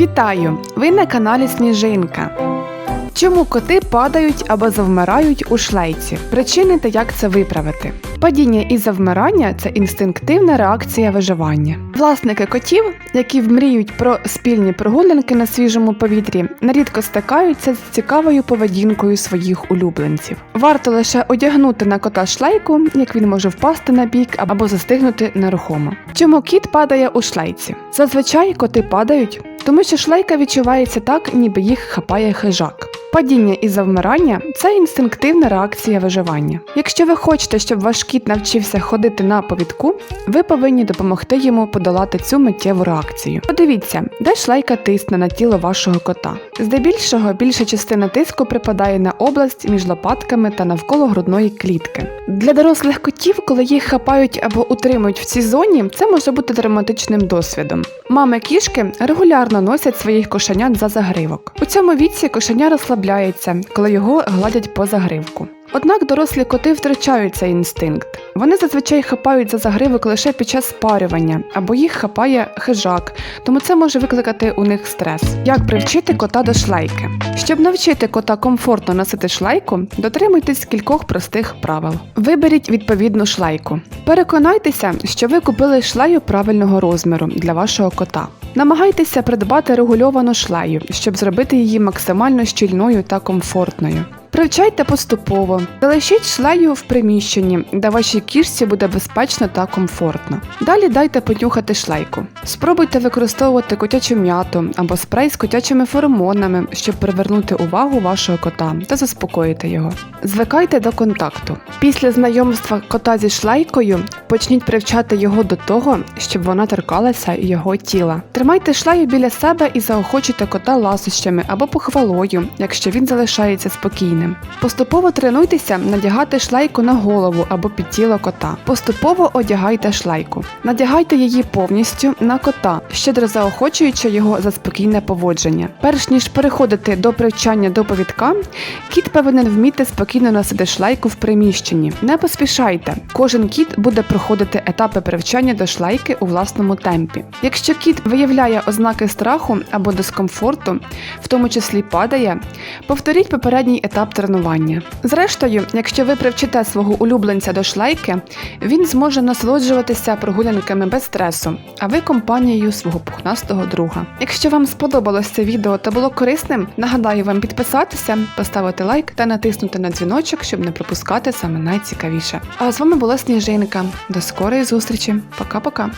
Вітаю! Ви на каналі Сніжинка. Чому коти падають або завмирають у шлейці? Причини та як це виправити? Падіння і завмирання це інстинктивна реакція виживання. Власники котів, які мріють про спільні прогулянки на свіжому повітрі, нерідко стикаються з цікавою поведінкою своїх улюбленців. Варто лише одягнути на кота шлейку, як він може впасти на бік або застигнути нерухомо. Чому кіт падає у шлейці? Зазвичай коти падають, тому що шлейка відчувається так, ніби їх хапає хижак. Падіння і завмирання це інстинктивна реакція виживання. Якщо ви хочете, щоб ваш кіт навчився ходити на повідку, ви повинні допомогти йому подолати цю миттєву реакцію. Подивіться, де шлейка тисне на тіло вашого кота. Здебільшого більша частина тиску припадає на область між лопатками та навколо грудної клітки. Для дорослих котів, коли їх хапають або утримують в цій зоні, це може бути травматичним досвідом. Мами кішки регулярно носять своїх кошенят за загривок. У цьому віці кошеня розслабляється, коли його гладять по загривку. Однак дорослі коти втрачають цей інстинкт. Вони зазвичай хапають за загривок лише під час спарювання, або їх хапає хижак, тому це може викликати у них стрес. Як привчити кота до шлейки? Щоб навчити кота комфортно носити шлейку, дотримуйтесь кількох простих правил. Виберіть відповідну шлейку. Переконайтеся, що ви купили шлею правильного розміру для вашого кота. Намагайтеся придбати регульовану шлею, щоб зробити її максимально щільною та комфортною. Привчайте поступово, залишіть шлею в приміщенні, де вашій кішці буде безпечно та комфортно. Далі дайте понюхати шлейку. Спробуйте використовувати котячу м'яту або спрей з котячими феромонами, щоб привернути увагу вашого кота та заспокоїти його. Звикайте до контакту. Після знайомства кота зі шлейкою почніть привчати його до того, щоб вона торкалася його тіла. Тримайте шлею біля себе і заохочуйте кота ласощами або похвалою, якщо він залишається спокійним. Поступово тренуйтеся надягати шлейку на голову або під тіло кота. Поступово одягайте шлейку. Надягайте її повністю на кота, щедро заохочуючи його за спокійне поводження. Перш ніж переходити до привчання до повідка, кіт повинен вміти спокійно носити шлейку в приміщенні. Не поспішайте. Кожен кіт буде проходити етапи привчання до шлейки у власному темпі. Якщо кіт виявляє ознаки страху або дискомфорту, в тому числі падає, повторіть попередній етап тренування. Зрештою, якщо ви привчите свого улюбленця до шлейки, він зможе насолоджуватися прогулянками без стресу, а ви компанією свого пухнастого друга. Якщо вам сподобалось це відео та було корисним, нагадаю вам підписатися, поставити лайк та натиснути на дзвіночок, щоб не пропускати саме найцікавіше. А з вами була Сніжинка. До скорої зустрічі. Пока-пока.